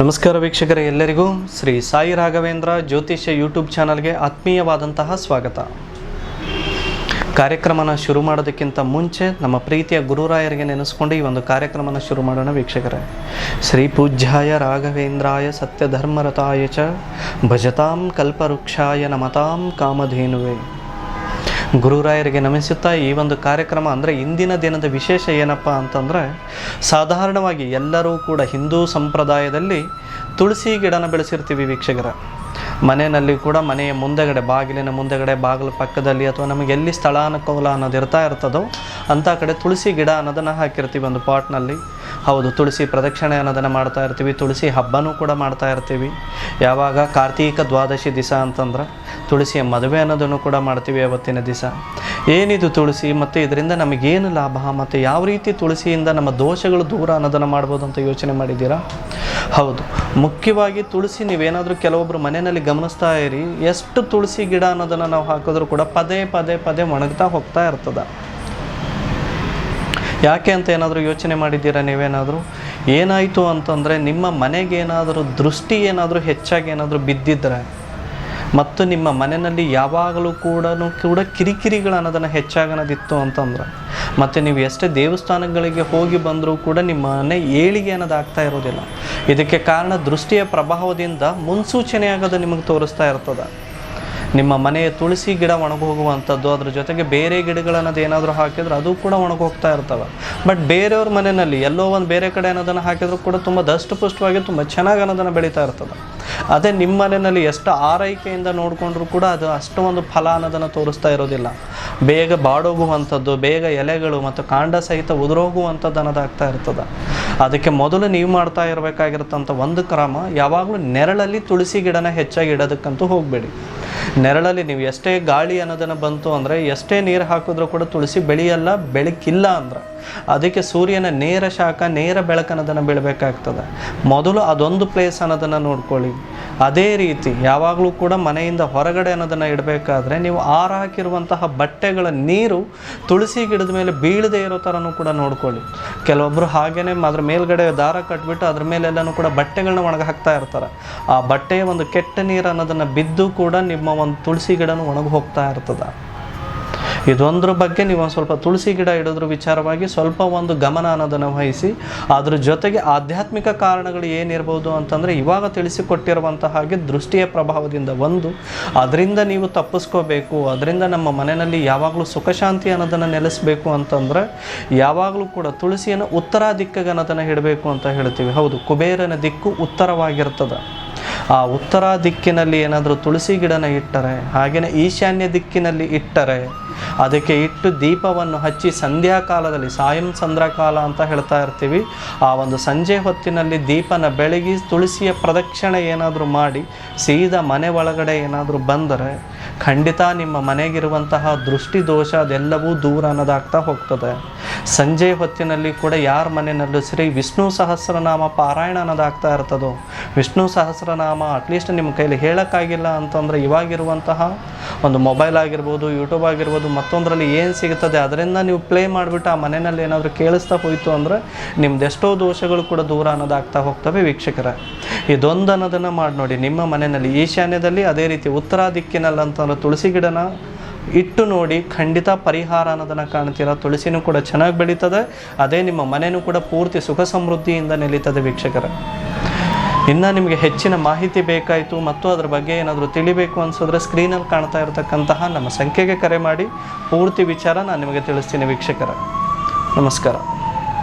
ನಮಸ್ಕಾರ ವೀಕ್ಷಕರೇ, ಎಲ್ಲರಿಗೂ ಶ್ರೀ ಸಾಯಿ ರಾಘವೇಂದ್ರ ಜ್ಯೋತಿಷ್ಯ ಯೂಟ್ಯೂಬ್ ಚಾನಲ್ಗೆ ಆತ್ಮೀಯವಾದಂತಹ ಸ್ವಾಗತ. ಕಾರ್ಯಕ್ರಮನ ಶುರು ಮಾಡೋದಕ್ಕಿಂತ ಮುಂಚೆ ನಮ್ಮ ಪ್ರೀತಿಯ ಗುರುರಾಯರಿಗೆ ನೆನೆಸ್ಕೊಂಡು ಈ ಒಂದು ಕಾರ್ಯಕ್ರಮನ ಶುರು ಮಾಡೋಣ ವೀಕ್ಷಕರೇ. ಶ್ರೀ ಪೂಜ್ಯಾಯ ರಾಘವೇಂದ್ರಾಯ ಸತ್ಯಧರ್ಮರತಾಯ ಚ ಭಜತಾಂ ಕಲ್ಪವೃಕ್ಷಾಯ ನಮತಾಂ ಕಾಮಧೇನುವೆ. ಗುರುರಾಯರಿಗೆ ನಮಿಸುತ್ತಾ ಈ ಒಂದು ಕಾರ್ಯಕ್ರಮ ಅಂದರೆ ಇಂದಿನ ದಿನದ ವಿಶೇಷ ಏನಪ್ಪ ಅಂತಂದರೆ ಸಾಧಾರಣವಾಗಿ ಎಲ್ಲರೂ ಕೂಡ ಹಿಂದೂ ಸಂಪ್ರದಾಯದಲ್ಲಿ ತುಳಸಿ ಗಿಡನ ಬೆಳೆಸಿರ್ತೀವಿ ವೀಕ್ಷಕರ. ಮನೆಯಲ್ಲಿ ಕೂಡ ಮನೆಯ ಮುಂದೆಗಡೆ, ಬಾಗಿಲಿನ ಮುಂದೆಗಡೆ, ಬಾಗಿಲು ಪಕ್ಕದಲ್ಲಿ ಅಥವಾ ನಮಗೆ ಎಲ್ಲಿ ಸ್ಥಳಾನುಕೂಲ ಅನ್ನೋದು ಇರ್ತಾ ಇರ್ತದೋ ಅಂಥ ಕಡೆ ತುಳಸಿ ಗಿಡ ಅನ್ನೋದನ್ನು ಹಾಕಿರ್ತೀವಿ ಒಂದು ಪಾಟ್ನಲ್ಲಿ ಹೌದು, ತುಳಸಿ ಪ್ರದಕ್ಷಿಣೆ ಅನ್ನೋದನ್ನು ಮಾಡ್ತಾ ಇರ್ತೀವಿ, ತುಳಸಿ ಹಬ್ಬನೂ ಕೂಡ ಮಾಡ್ತಾ ಇರ್ತೀವಿ. ಯಾವಾಗ ಕಾರ್ತೀಕ ದ್ವಾದಶಿ ದಿವಸ ಅಂತಂದ್ರೆ ತುಳಸಿಯ ಮದುವೆ ಅನ್ನೋದನ್ನು ಕೂಡ ಮಾಡ್ತೀವಿ ಅವತ್ತಿನ ದಿವಸ ಏನಿದು ತುಳಸಿ? ಮತ್ತು ಇದರಿಂದ ನಮಗೇನು ಲಾಭ? ಮತ್ತು ಯಾವ ರೀತಿ ತುಳಸಿಯಿಂದ ನಮ್ಮ ದೋಷಗಳು ದೂರ ಅನ್ನೋದನ್ನು ಮಾಡ್ಬೋದು ಅಂತ ಯೋಚನೆ ಮಾಡಿದ್ದೀರಾ? ಹೌದು. ಮುಖ್ಯವಾಗಿ ತುಳಸಿ ನೀವೇನಾದರೂ ಕೆಲವೊಬ್ಬರು ಮನೆಯಲ್ಲಿ ಗಮನಿಸ್ತಾ ಇರಿ. ಎಷ್ಟು ತುಳಸಿ ಗಿಡ ಅನ್ನೋದನ್ನು ನಾವು ಹಾಕಿದ್ರೂ ಕೂಡ ಪದೇ ಪದೇ ಪದೇ ಒಣಗ್ತಾ ಹೋಗ್ತಾ ಇರ್ತದೆ. ಯಾಕೆ ಅಂತ ಏನಾದರೂ ಯೋಚನೆ ಮಾಡಿದ್ದೀರಾ ನೀವೇನಾದರೂ? ಏನಾಯಿತು ಅಂತಂದರೆ ನಿಮ್ಮ ಮನೆಗೆ ಏನಾದರೂ ದೃಷ್ಟಿ ಏನಾದರೂ ಹೆಚ್ಚಾಗಿ ಏನಾದರೂ ಬಿದ್ದಿದ್ರೆ ಮತ್ತು ನಿಮ್ಮ ಮನೆಯಲ್ಲಿ ಯಾವಾಗಲೂ ಕೂಡ ಕೂಡ ಕಿರಿಕಿರಿಗಳು ಅನ್ನೋದನ್ನು ಹೆಚ್ಚಾಗನದಿತ್ತು ಅಂತಂದ್ರೆ. ಮತ್ತು ನೀವು ಎಷ್ಟೇ ದೇವಸ್ಥಾನಗಳಿಗೆ ಹೋಗಿ ಬಂದರೂ ಕೂಡ ನಿಮ್ಮ ಮನೆ ಏಳಿಗೆ ಅನ್ನೋದಾಗ್ತಾ ಇರೋದಿಲ್ಲ. ಇದಕ್ಕೆ ಕಾರಣ ದೃಷ್ಟಿಯ ಪ್ರಭಾವದಿಂದ ಮುನ್ಸೂಚನೆಯಾಗೋದು ನಿಮಗೆ ತೋರಿಸ್ತಾ ಇರ್ತದೆ. ನಿಮ್ಮ ಮನೆಯ ತುಳಸಿ ಗಿಡ ಒಣಗೋಗುವಂಥದ್ದು, ಅದ್ರ ಜೊತೆಗೆ ಬೇರೆ ಗಿಡಗಳನ್ನೋದು ಏನಾದರೂ ಹಾಕಿದ್ರೆ ಅದು ಕೂಡ ಒಣಗೋಗ್ತಾ ಇರ್ತವೆ. ಬಟ್ ಬೇರೆಯವ್ರ ಮನೆಯಲ್ಲಿ ಎಲ್ಲೋ ಒಂದು ಬೇರೆ ಕಡೆ ಅನ್ನೋದನ್ನು ಹಾಕಿದ್ರು ಕೂಡ ತುಂಬ ದಷ್ಟಪುಷ್ಟವಾಗಿ ತುಂಬ ಚೆನ್ನಾಗಿ ಅನ್ನೋದನ್ನು ಬೆಳೀತಾ ಇರ್ತದೆ. ಅದೇ ನಿಮ್ಮ ಮನೆಯಲ್ಲಿ ಎಷ್ಟು ಆರೈಕೆಯಿಂದ ನೋಡಿಕೊಂಡ್ರೂ ಕೂಡ ಅದು ಅಷ್ಟು ಒಂದು ಫಲ ಅನ್ನೋದನ್ನು ತೋರಿಸ್ತಾ ಇರೋದಿಲ್ಲ. ಬೇಗ ಬಾಡೋಗುವಂಥದ್ದು, ಬೇಗ ಎಲೆಗಳು ಮತ್ತು ಕಾಂಡ ಸಹಿತ ಉದುರೋಗುವಂಥದ್ದು ಅನ್ನೋದಾಗ್ತಾ ಇರ್ತದೆ. ಅದಕ್ಕೆ ಮೊದಲು ನೀವು ಮಾಡ್ತಾ ಇರಬೇಕಾಗಿರುತ್ತಂಥ ಒಂದು ಕ್ರಮ, ಯಾವಾಗಲೂ ನೆರಳಲ್ಲಿ ತುಳಸಿ ಗಿಡನ ಹೆಚ್ಚಾಗಿ ಇಡೋದಕ್ಕಂತೂ ಹೋಗಬೇಡಿ. ನೆರಳಲ್ಲಿ ನೀವು ಎಷ್ಟೇ ಗಾಳಿ ಅನ್ನೋದನ್ನು ಬಂತು ಅಂದರೆ ಎಷ್ಟೇ ನೀರು ಹಾಕಿದ್ರೂ ಕೂಡ ತುಳಸಿ ಬೆಳೆಯಲ್ಲ, ಬೆಳಕಿಲ್ಲ ಅಂದ್ರೆ. ಅದಕ್ಕೆ ಸೂರ್ಯನ ನೇರ ಶಾಖ, ನೇರ ಬೆಳಕನ್ನೋದನ್ನು ಬೀಳಬೇಕಾಗ್ತದೆ. ಮೊದಲು ಅದೊಂದು ಪ್ಲೇಸ್ ಅನ್ನೋದನ್ನು ನೋಡ್ಕೊಳ್ಳಿ. ಅದೇ ರೀತಿ ಯಾವಾಗಲೂ ಕೂಡ ಮನೆಯಿಂದ ಹೊರಗಡೆ ಅನ್ನೋದನ್ನು ಇಡಬೇಕಾದ್ರೆ ನೀವು ಆರ ಹಾಕಿರುವಂತಹ ಬಟ್ಟೆಗಳ ನೀರು ತುಳಸಿ ಗಿಡದ ಮೇಲೆ ಬೀಳದೇ ಇರೋ ಥರನೂ ಕೂಡ ನೋಡ್ಕೊಳ್ಳಿ. ಕೆಲವೊಬ್ಬರು ಹಾಗೇನೆ ಅದ್ರ ಮೇಲ್ಗಡೆ ದಾರ ಕಟ್ಬಿಟ್ಟು ಅದ್ರ ಮೇಲೆಲ್ಲನೂ ಕೂಡ ಬಟ್ಟೆಗಳನ್ನ ಒಣಗಿ ಹಾಕ್ತಾ ಇರ್ತಾರೆ. ಆ ಬಟ್ಟೆಯ ಒಂದು ಕೆಟ್ಟ ನೀರು ಅನ್ನೋದನ್ನು ಬಿದ್ದು ಕೂಡ ನಿಮ್ಮ ಒಂದು ತುಳಸಿ ಗಿಡನೂ ಒಣಗಿ ಹೋಗ್ತಾ ಇರ್ತದೆ. ಇದೊಂದ್ರ ಬಗ್ಗೆ ನೀವು ಒಂದು ಸ್ವಲ್ಪ ತುಳಸಿ ಗಿಡ ಇಡೋದ್ರ ವಿಚಾರವಾಗಿ ಸ್ವಲ್ಪ ಒಂದು ಗಮನ ಅನ್ನೋದನ್ನು ವಹಿಸಿ, ಅದ್ರ ಜೊತೆಗೆ ಆಧ್ಯಾತ್ಮಿಕ ಕಾರಣಗಳು ಏನಿರ್ಬೋದು ಅಂತಂದರೆ ಇವಾಗ ತಿಳಿಸಿಕೊಟ್ಟಿರುವಂತಹ ಹಾಗೆ ದೃಷ್ಟಿಯ ಪ್ರಭಾವದಿಂದ ಒಂದು, ಅದರಿಂದ ನೀವು ತಪ್ಪಿಸ್ಕೋಬೇಕು, ಅದರಿಂದ ನಮ್ಮ ಮನೆಯಲ್ಲಿ ಯಾವಾಗಲೂ ಸುಖಶಾಂತಿ ಅನ್ನೋದನ್ನು ನೆಲೆಸಬೇಕು ಅಂತಂದರೆ ಯಾವಾಗಲೂ ಕೂಡ ತುಳಸಿಯನ್ನು ಉತ್ತರ ದಿಕ್ಕಿಗೆ ಅನ್ನೋದನ್ನು ಇಡಬೇಕು ಅಂತ ಹೇಳ್ತೀವಿ. ಹೌದು, ಕುಬೇರನ ದಿಕ್ಕು ಉತ್ತರವಾಗಿರ್ತದೆ. ಆ ಉತ್ತರ ದಿಕ್ಕಿನಲ್ಲಿ ಏನಾದರೂ ತುಳಸಿ ಗಿಡನ ಇಟ್ಟರೆ ಹಾಗೆಯೇ ಈಶಾನ್ಯ ದಿಕ್ಕಿನಲ್ಲಿ ಇಟ್ಟರೆ, ಅದಕ್ಕೆ ಇಟ್ಟು ದೀಪವನ್ನು ಹಚ್ಚಿ ಸಂಧ್ಯಾ ಕಾಲದಲ್ಲಿ ಸಾಯಂ ಸಂದ್ರಕಾಲ ಅಂತ ಹೇಳ್ತಾ ಇರ್ತೀವಿ, ಆ ಒಂದು ಸಂಜೆ ಹೊತ್ತಿನಲ್ಲಿ ದೀಪನ ಬೆಳಗಿ ತುಳಸಿಯ ಪ್ರದಕ್ಷಿಣೆ ಏನಾದರೂ ಮಾಡಿ, ಸೀದಾ ಮನೆ ಒಳಗಡೆ ಏನಾದರೂ ಬಂದರೆ, ಖಂಡಿತ ನಿಮ್ಮ ಮನೆಗಿರುವಂತಹ ದೃಷ್ಟಿ ದೋಷ ಅದೆಲ್ಲವೂ ದೂರ ಅನ್ನೋದಾಗ್ತಾ ಹೋಗ್ತದೆ. ಸಂಜೆ ಹೊತ್ತಿನಲ್ಲಿ ಕೂಡ ಯಾರ ಮನೆಯಲ್ಲೂ ಶ್ರೀ ವಿಷ್ಣು ಸಹಸ್ರನಾಮ ಪಾರಾಯಣ ಅನ್ನೋದಾಗ್ತಾ ಇರ್ತದೋ? ವಿಷ್ಣು ಸಹಸ್ರನಾಮ ಅಟ್ಲೀಸ್ಟ್ ನಿಮ್ಮ ಕೈಲಿ ಹೇಳೋಕ್ಕಾಗಿಲ್ಲ ಅಂತಂದರೆ ಇವಾಗಿರುವಂತಹ ಒಂದು ಮೊಬೈಲ್ ಆಗಿರ್ಬೋದು ಯೂಟ್ಯೂಬ್ ಆಗಿರ್ಬೋದು, ಮತ್ತೊಂದರಲ್ಲಿ ಏನು ಸಿಗುತ್ತದೆ ಅದರಿಂದ ನೀವು ಪ್ಲೇ ಮಾಡಿಬಿಟ್ಟು ಆ ಮನೆಯಲ್ಲಿ ಏನಾದರೂ ಕೇಳಿಸ್ತಾ ಹೋಯಿತು ಅಂದರೆ ನಿಮ್ದೆಷ್ಟೋ ದೋಷಗಳು ಕೂಡ ದೂರ ಅನ್ನೋದಾಗ್ತಾ ಹೋಗ್ತವೆ ವೀಕ್ಷಕರ. ಇದೊಂದು ಅನ್ನೋದನ್ನು ಮಾಡಿ ನೋಡಿ. ನಿಮ್ಮ ಮನೆಯಲ್ಲಿ ಈಶಾನ್ಯದಲ್ಲಿ ಅದೇ ರೀತಿ ಉತ್ತರ ದಿಕ್ಕಿನಲ್ಲಿ ಅಂತಂದ್ರೆ ತುಳಸಿ ಗಿಡನ ಇಟ್ಟು ನೋಡಿ ಖಂಡಿತ ಪರಿಹಾರ ಅನ್ನೋದನ್ನು ಕಾಣ್ತೀರಾ? ತುಳಸಿನೂ ಕೂಡ ಚೆನ್ನಾಗಿ ಬೆಳೀತದೆ. ಅದೇ ನಿಮ್ಮ ಮನೆಯೂ ಕೂಡ ಪೂರ್ತಿ ಸುಖ ಸಮೃದ್ಧಿಯಿಂದ ನೆಲೀತದೆ ವೀಕ್ಷಕರ. ಇನ್ನು ನಿಮಗೆ ಹೆಚ್ಚಿನ ಮಾಹಿತಿ ಬೇಕಾಯಿತು, ಮತ್ತು ಅದ್ರ ಬಗ್ಗೆ ಏನಾದರೂ ತಿಳಿಬೇಕು ಅನಿಸಿದ್ರೆ ಸ್ಕ್ರೀನಲ್ಲಿ ಕಾಣ್ತಾ ಇರತಕ್ಕಂತಹ ನಮ್ಮ ಸಂಖ್ಯೆಗೆ ಕರೆ ಮಾಡಿ. ಪೂರ್ತಿ ವಿಚಾರ ನಾನು ನಿಮಗೆ ತಿಳಿಸ್ತೀನಿ ವೀಕ್ಷಕರ. ನಮಸ್ಕಾರ.